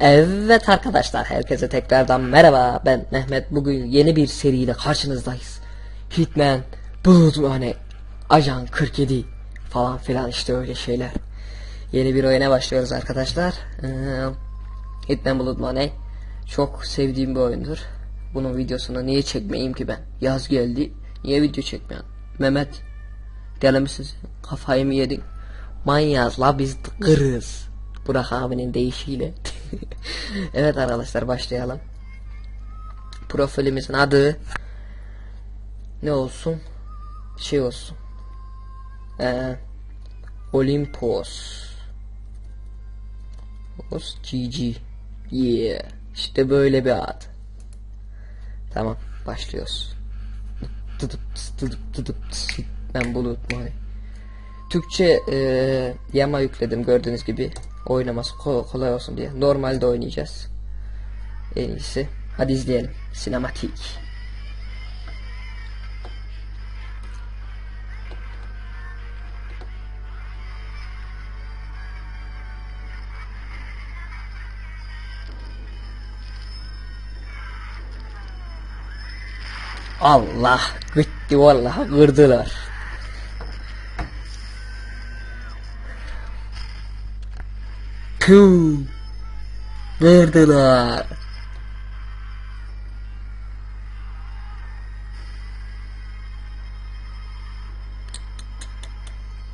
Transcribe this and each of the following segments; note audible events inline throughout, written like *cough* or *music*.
Evet arkadaşlar herkese tekrardan merhaba. Ben Mehmet. Bugün yeni bir seriyle karşınızdayız. Hitman Blood Money Ajan 47 falan filan işte öyle şeyler. Yeni bir oyuna başlıyoruz arkadaşlar. Ee, Hitman Blood Money Çok sevdiğim bir oyundur. Bunun videosunu niye çekmeyeyim ki ben? Yaz geldi. Niye video çekmeyen Mehmet Deli misin? Kafayı mı yedin? Manyaz la biz kırız Burak abinin deyişiyle. *laughs* Evet arkadaşlar başlayalım. Profilimizin adı Ne olsun? Şey olsun. Ee, Olympus Os GG Yeah. İşte böyle bir ad. Tamam başlıyoruz. Tıtıp tıtıp tıtıp Ben bulut mavi Türkçe e, yama yükledim gördüğünüz gibi oynaması ko- kolay olsun diye. Normalde oynayacağız. En iyisi. Hadi izleyelim. Sinematik. Allah gitti vallahi kırdılar. Kıv. Neredeler?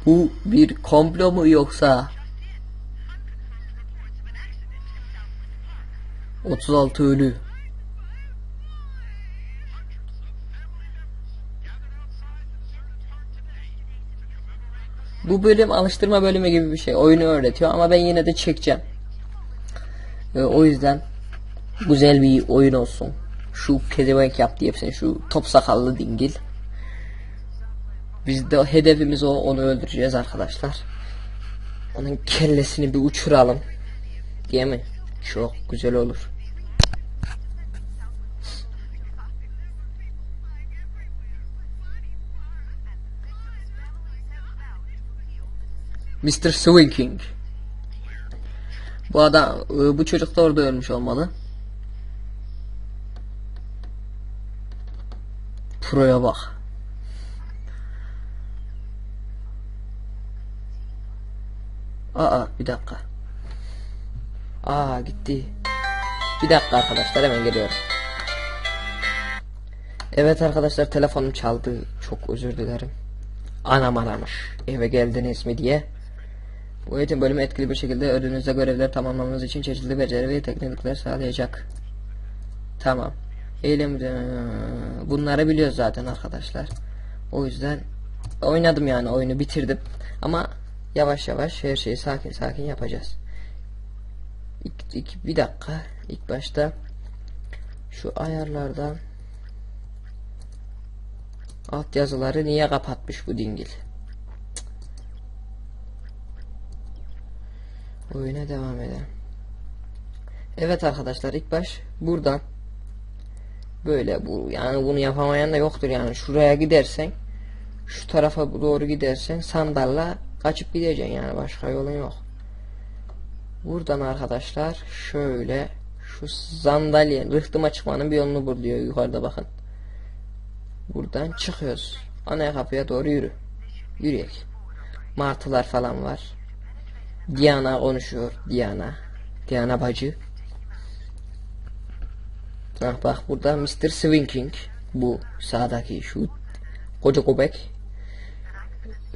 Bu bir komplo mu yoksa? 36 ölü. Bu bölüm alıştırma bölümü gibi bir şey. Oyunu öğretiyor ama ben yine de çekeceğim. Ee, o yüzden güzel bir oyun olsun. Şu pezevenk yaptı hepsini. Şu top sakallı dingil. Biz de hedefimiz o. Onu öldüreceğiz arkadaşlar. Onun kellesini bir uçuralım. Değil mi? Çok güzel olur. Mr. Swinking. Bu adam, e, bu çocuk da orada ölmüş olmalı. Pro'ya bak. Aa bir dakika. Aa gitti. Bir dakika arkadaşlar hemen geliyorum. Evet arkadaşlar telefonum çaldı. Çok özür dilerim. Anam aramış. Eve geldiniz mi diye. Bu eğitim bölümü etkili bir şekilde önünüzde görevler tamamlamanız için çeşitli beceri ve teknikler sağlayacak. Tamam. Eylem bunları biliyoruz zaten arkadaşlar. O yüzden oynadım yani oyunu bitirdim. Ama yavaş yavaş her şeyi sakin sakin yapacağız. İlk, ilk, bir dakika. İlk başta şu ayarlardan alt yazıları niye kapatmış bu dingil? Oyuna devam edelim. Evet arkadaşlar ilk baş buradan böyle bu yani bunu yapamayan da yoktur yani şuraya gidersen şu tarafa doğru gidersen sandalla kaçıp gideceksin yani başka yolun yok. Buradan arkadaşlar şöyle şu sandalye rıhtıma çıkmanın bir yolunu buluyor yukarıda bakın. Buradan çıkıyoruz. Ana kapıya doğru yürü. Yürüyek. Martılar falan var. Diana konuşuyor. Diana. Diana bacı. Bak bak burada Mr. Swinking. Bu sağdaki şu koca köpek.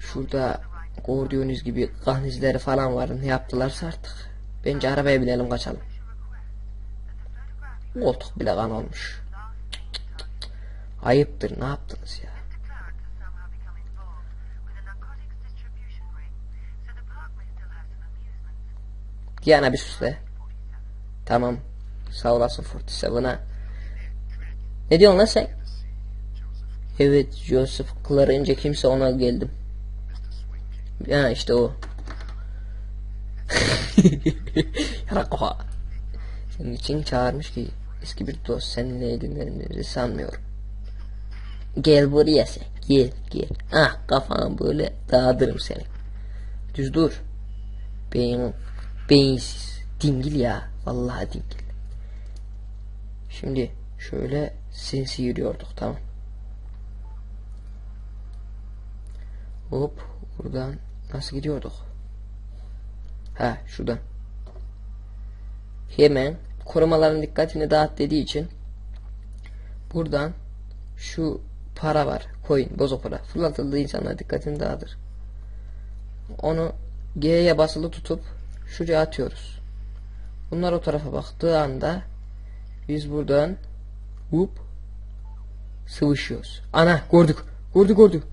Şurada gördüğünüz gibi kan izleri falan var. Ne yaptılarsa artık. Bence arabaya binelim kaçalım. Koltuk bile kan olmuş. Ayıptır ne yaptınız ya? Diana bir sus be. Tamam. Sağ olasın 47'a. Ne diyorsun lan sen? Evet Joseph Clarence kimse ona geldim. Ya işte o. *laughs* Yarak oha. Senin için çağırmış ki eski bir dost seninle edinlerimizi sanmıyorum. Gel buraya sen. Gel gel. Ah kafan böyle dağıtırım seni. Düz dur. Beynin beyinsiz. dingil ya. Vallahi dingil. Şimdi şöyle sinsi yürüyorduk tamam. Hop buradan nasıl gidiyorduk? Ha şuradan. Hemen korumaların dikkatini dağıt dediği için buradan şu para var. Coin, bozuk para. Fırlatıldığı insanlar dikkatini dağıtır. Onu G'ye basılı tutup şuraya atıyoruz. Bunlar o tarafa baktığı anda biz buradan Whoop. Sıvışıyoruz. Ana gördük. Gördük gördük.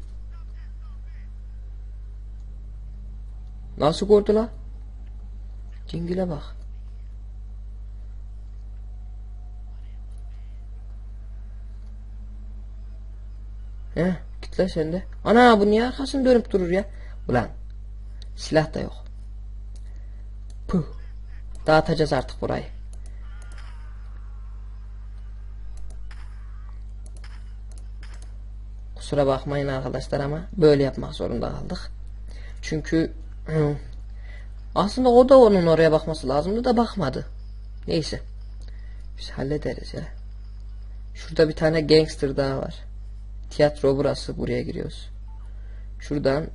Nasıl gördü la? Cingile bak. He, git la sen de. Ana bu niye arkasını dönüp durur ya? Ulan silah da yok. Puh. Dağıtacağız artık burayı. Kusura bakmayın arkadaşlar ama böyle yapmak zorunda kaldık. Çünkü aslında o da onun oraya bakması lazımdı da bakmadı. Neyse. Biz hallederiz ya. Şurada bir tane gangster daha var. Tiyatro burası. Buraya giriyoruz. Şuradan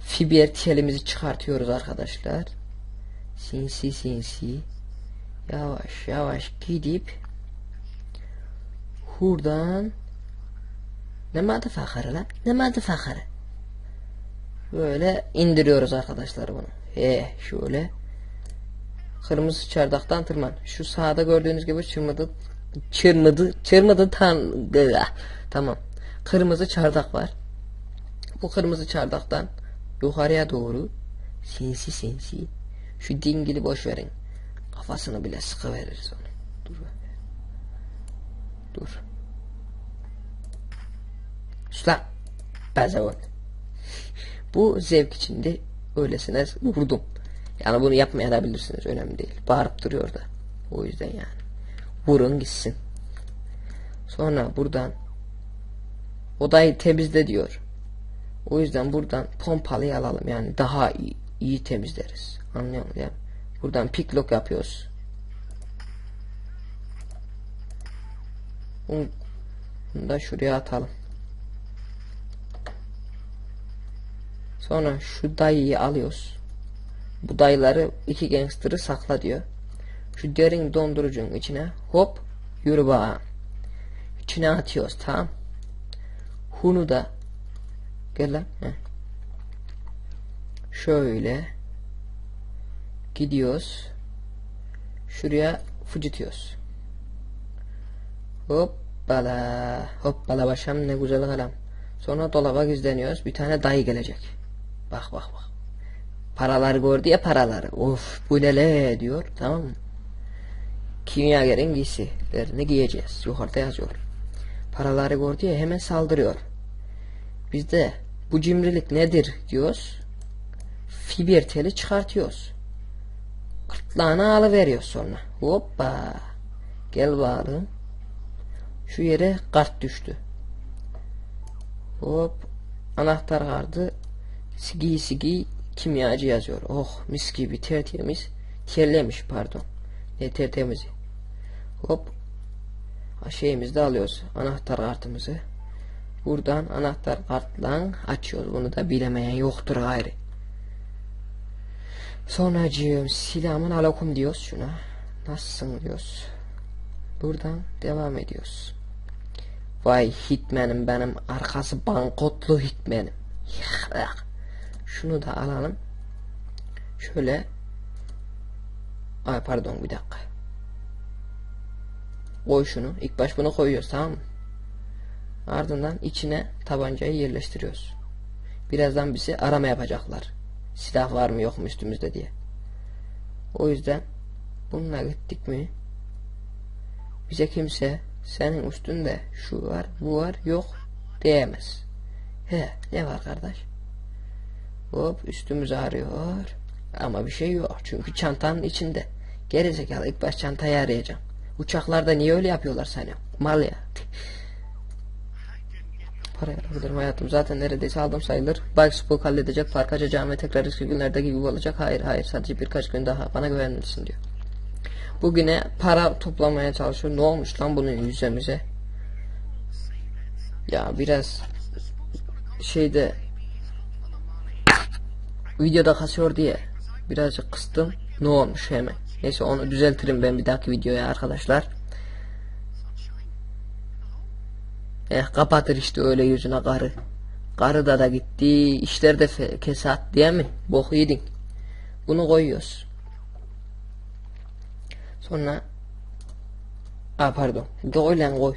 fiber telimizi çıkartıyoruz arkadaşlar. Sinsi sinsi. Yavaş yavaş gidip buradan ne madı fakarı lan? Ne madı fakarı? Böyle indiriyoruz arkadaşlar bunu. He şöyle. Kırmızı çardaktan tırman. Şu sağda gördüğünüz gibi çırmıdı çırmıdı çırmıdı tan tamam. Kırmızı çardak var. Bu kırmızı çardaktan yukarıya doğru sinsi sinsi şu dingili boş verin. Kafasını bile sıkı veririz onu. Dur. Dur. Usta. Pezevek. Bu zevk içinde öylesine vurdum. Yani bunu yapmayabilirsiniz. Önemli değil. Bağırıp duruyor da. O yüzden yani. Vurun gitsin. Sonra buradan odayı temizle diyor. O yüzden buradan pompalıyı alalım. Yani daha iyi, iyi temizleriz. Anlıyor musun? Buradan picklock yapıyoruz. Bunu da şuraya atalım. Sonra şu dayıyı alıyoruz. Bu dayıları iki gangster'ı sakla diyor. Şu derin dondurucunun içine hop yürü bağa. İçine atıyoruz tamam. Hunu da gel lan. Heh. Şöyle gidiyoruz. Şuraya fıcıtıyoruz. Hoppala. Hoppala başım ne güzel kalam. Sonra dolaba gizleniyoruz. Bir tane dayı gelecek. Bak bak bak. Paraları gördü ya paraları. Of bu ne diyor. Tamam mı? Kimyagerin giysilerini giyeceğiz. Yukarıda yazıyor. Paraları gördü ya hemen saldırıyor. Biz de bu cimrilik nedir diyoruz. Fiber teli çıkartıyoruz. Kırtlağına alıveriyor sonra. Hoppa. Gel bakalım. Şu yere kart düştü. Hop. Anahtar kartı Sigi sigi kimyacı yazıyor. Oh mis gibi tertemiz. Terlemiş pardon. Ne tertemiz. Hop. Şeyimizi de alıyoruz. Anahtar kartımızı. Buradan anahtar kartla açıyoruz. Bunu da bilemeyen yoktur gayrı. Sonracığım silahımın aleyküm diyoruz şuna. Nasılsın diyoruz. Buradan devam ediyoruz. Vay hitmenim benim arkası bankotlu hitmenim. Şunu da alalım. Şöyle Ay pardon bir dakika. Koy şunu. İlk baş bunu koyuyoruz tamam mı? Ardından içine tabancayı yerleştiriyoruz. Birazdan bizi arama yapacaklar. Silah var mı yok mu üstümüzde diye. O yüzden bununla gittik mi bize kimse senin üstünde şu var bu var yok diyemez. He ne var kardeş? Hop üstümüz ağrıyor. Ama bir şey yok. Çünkü çantanın içinde. Gerizekalı ilk baş çantayı arayacağım. Uçaklarda niye öyle yapıyorlar seni? Mal ya. Para yapabilirim hayatım. Zaten neredeyse aldım sayılır. Bike Spook halledecek. Park açacağım ve tekrar eski günlerde gibi olacak. Hayır hayır sadece birkaç gün daha. Bana güvenmelisin diyor. Bugüne para toplamaya çalışıyor. Ne olmuş lan bunun yüzemize? Ya biraz şeyde videoda kasıyor diye birazcık kıstım. Ne olmuş hemen. Neyse onu düzeltirim ben bir dahaki videoya arkadaşlar. Eh kapatır işte öyle yüzüne karı. Karı da da gitti. İşler de kesat diye mi? Boku yedin. Bunu koyuyoruz. Sonra Aa pardon. Lan koy.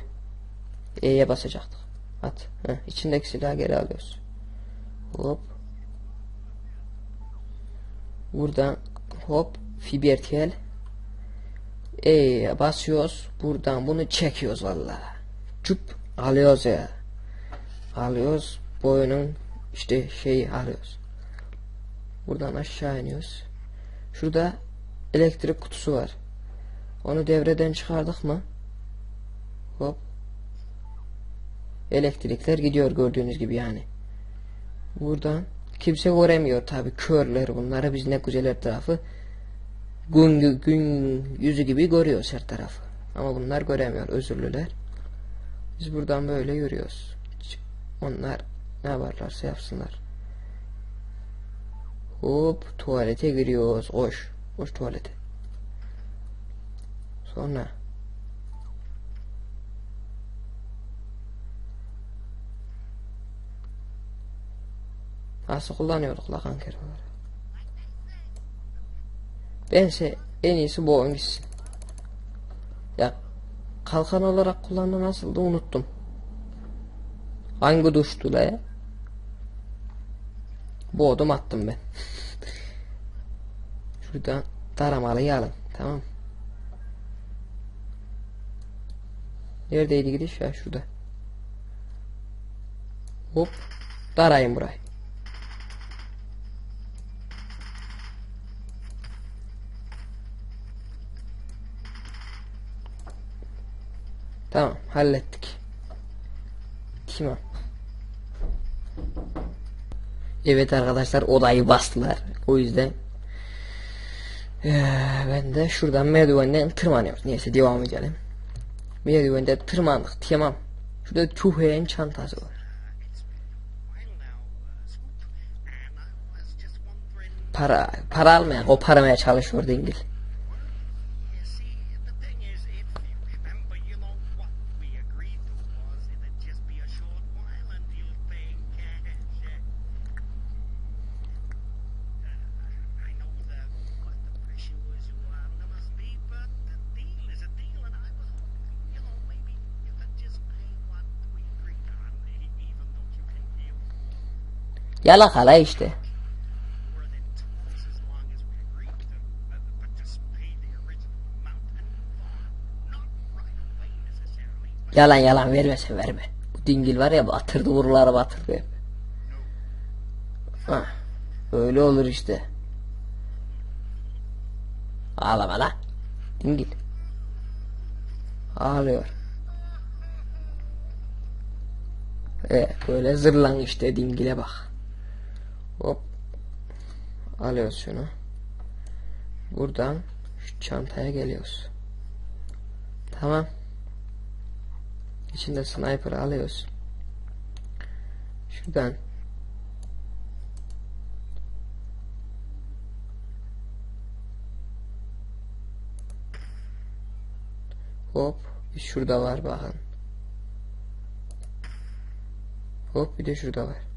E'ye basacaktık. At. Heh, içindeki silahı geri alıyoruz. Hop. Buradan hop fibertel E'ye basıyoruz. Buradan bunu çekiyoruz vallahi. Çup alıyoruz ya. Alıyoruz. Boyunun işte şeyi alıyoruz. Buradan aşağı iniyoruz. Şurada elektrik kutusu var. Onu devreden çıkardık mı? Hop. Elektrikler gidiyor gördüğünüz gibi yani. Buradan kimse göremiyor tabi körler bunları biz ne güzel tarafı gün, gün yüzü gibi görüyoruz her tarafı. Ama bunlar göremiyor özürlüler. Biz buradan böyle yürüyoruz. Onlar ne yaparlarsa yapsınlar. Hop tuvalete giriyoruz. Koş. Koş tuvalete. Sonra Nasıl kullanıyorduk la kankerleri? Bense en iyisi bu oyun. Kalkan olarak kullanma nasıldı unuttum. Hangi duştu la ya? Boğdum attım ben. *laughs* Şuradan taramalıyı alın. Tamam. Neredeydi gidiş ya şurada. Hop. Darayın burayı. Tamam hallettik. Tamam. Evet arkadaşlar odayı bastılar. O yüzden eee, ben de şuradan merdivenden tırmanıyoruz. Neyse devam edelim. Merdivenden tırmandık. Tamam. Şurada Tuhe'nin çantası var. Para, para almaya, koparmaya çalışıyor dingil. Necessarily, but Yalan yalan vermese verme. Bu dingil var ya batırdı vuruları batırdı. Hah, öyle olur işte. Ağlama la. Dingil. Ağlıyor. E böyle zırlan işte dingile bak. Hop. Alıyoruz şunu. Buradan şu çantaya geliyoruz. Tamam. İçinde sniper alıyoruz. Şuradan Hop şurada var bakın. Hop bir de şurada var.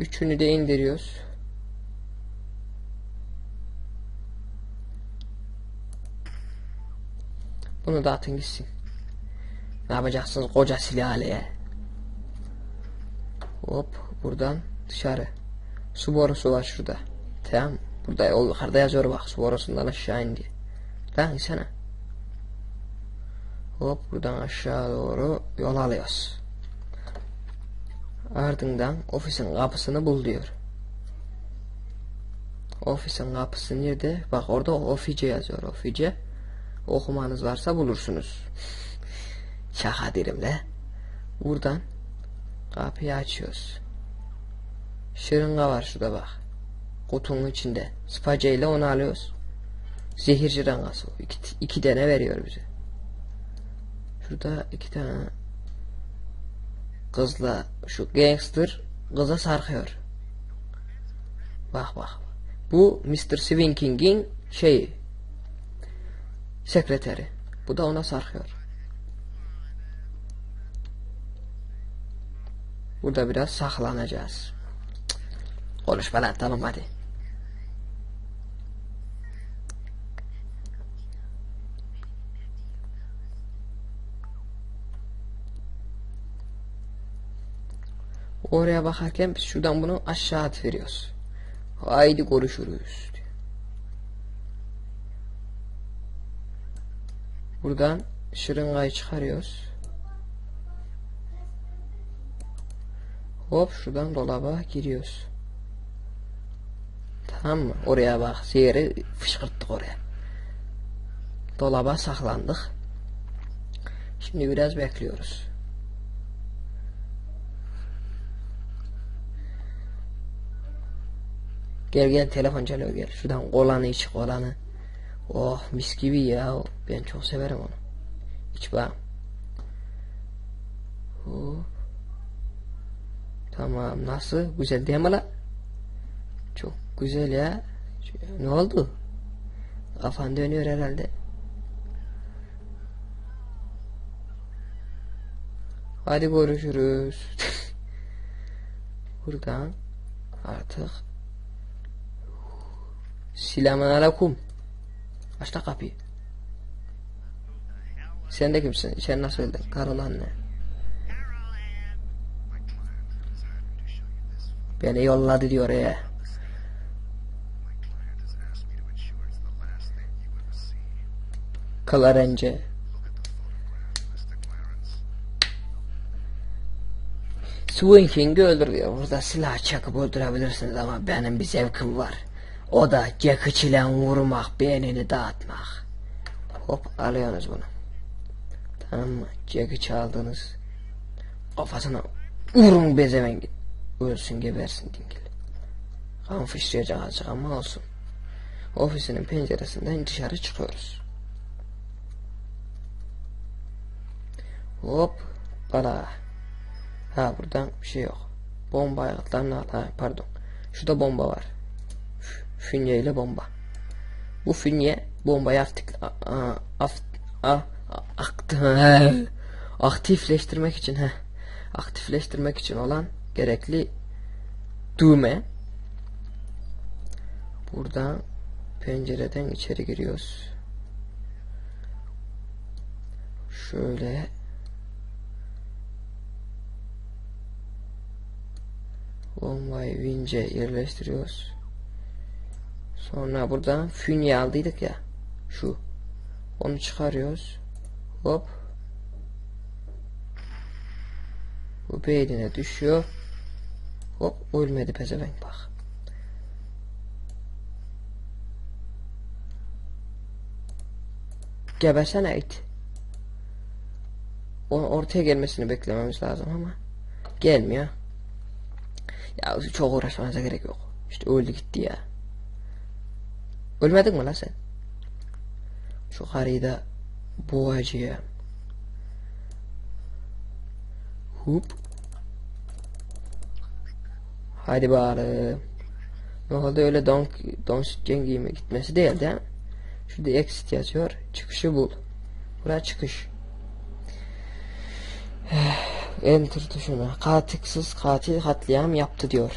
Üçünü de indiriyoruz. Bunu da atın gitsin. Ne yapacaksınız koca silahlıya? Hop buradan dışarı. Su borusu var şurada. Tamam. Burada o yukarıda yazıyor bak su borusundan aşağı in diye. Lan insana. Hop buradan aşağı doğru yol alıyoruz. Ardından ofisin kapısını bul diyor. Ofisin kapısı nerede? Bak orada ofice yazıyor ofice. Okumanız varsa bulursunuz. Şaka derim de. Buradan kapıyı açıyoruz. Şırınga var şurada bak. Kutunun içinde. Spaca ile onu alıyoruz. Zehir şırıngası. İki, iki tane veriyor bize. Şurada iki tane kızla şu gangster kıza sarkıyor. Bak bak. Bu Mr. Swinking'in şeyi. Sekreteri. Bu da ona sarkıyor. Burada biraz saklanacağız. Konuşma lan tamam hadi. Oraya bakarken biz şuradan bunu aşağı atıveriyoruz. Haydi görüşürüz. diyor. Buradan şırıngayı çıkarıyoruz. Hop şuradan dolaba giriyoruz. Tamam mı? Oraya bak. Zehri fışkırttık oraya. Dolaba saklandık. Şimdi biraz bekliyoruz. Gel gel telefon çalıyor gel. Şuradan kolanı iç kolanı. Oh mis gibi ya. Ben çok severim onu. İç bak. Tamam nasıl? Güzel değil mi la? Çok güzel ya. Ne oldu? Kafan dönüyor herhalde. Hadi görüşürüz. *laughs* Buradan artık Selamun aleyküm. Aç la kapıyı. Sen de kimsin? İçeri nasıl öldün? You this. Beni yolladı diyor ya. Clarence. Clarence. Swinging'i öldür diyor. Burada silah çakıp öldürebilirsiniz ama benim bir zevkim var. O da Jack ile vurmak, beynini dağıtmak. Hop alıyorsunuz bunu. Tamam mı? Jack'i çaldınız. Kafasına vurun bezevengin. Ölsün gebersin dingil. Kan fışlayacak azıcık ama olsun. Ofisinin penceresinden dışarı çıkıyoruz. Hop. Bala. Ha buradan bir şey yok. Bomba ayaklarını al. Ha, pardon. Şurada bomba var. Fünye ile bomba. Bu fünye bombayı aktif, aktifleştirmek için he. aktifleştirmek için olan gerekli düğme. Buradan pencereden içeri giriyoruz. Şöyle bombayı vince yerleştiriyoruz. Sonra buradan fünye aldıydık ya. Şu. Onu çıkarıyoruz. Hop. Bu beynine düşüyor. Hop ölmedi pezevenk bak. Gebersene it. O ortaya gelmesini beklememiz lazım ama gelmiyor. Ya çok uğraşmanıza gerek yok. İşte öldü gitti ya. Ölmedin mi lan sen? Şu karıyı da boğacağım. Hup. Hadi bari. Ne oldu öyle don, don sütyen giyime gitmesi değil mi? Şurada exit yazıyor. Çıkışı bul. Buraya çıkış. *sighs* Enter tuşuna. Katiksiz katil katliam yaptı diyor.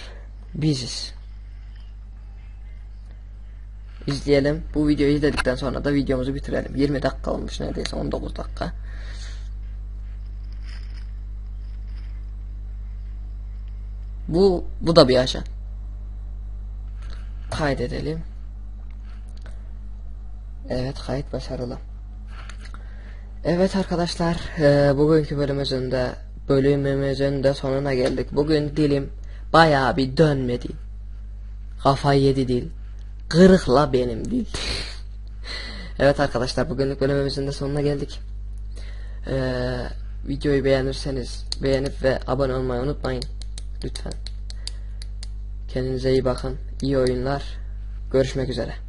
Biziz. İzleyelim. Bu videoyu izledikten sonra da videomuzu bitirelim. 20 dakika olmuş neredeyse 19 dakika. Bu bu da bir ajan. Kaydedelim. Evet kayıt başarılı. Evet arkadaşlar eee, bugünkü bölümümüzün de bölümümüzün de sonuna geldik. Bugün dilim bayağı bir dönmedi. Kafayı yedi dil. Kırıkla benim dil. evet arkadaşlar bugünlük bölümümüzün de sonuna geldik. Eee Videoyu beğenirseniz beğenip ve abone olmayı unutmayın. Lütfen. Kendinize iyi bakın. İyi oyunlar. Görüşmek üzere.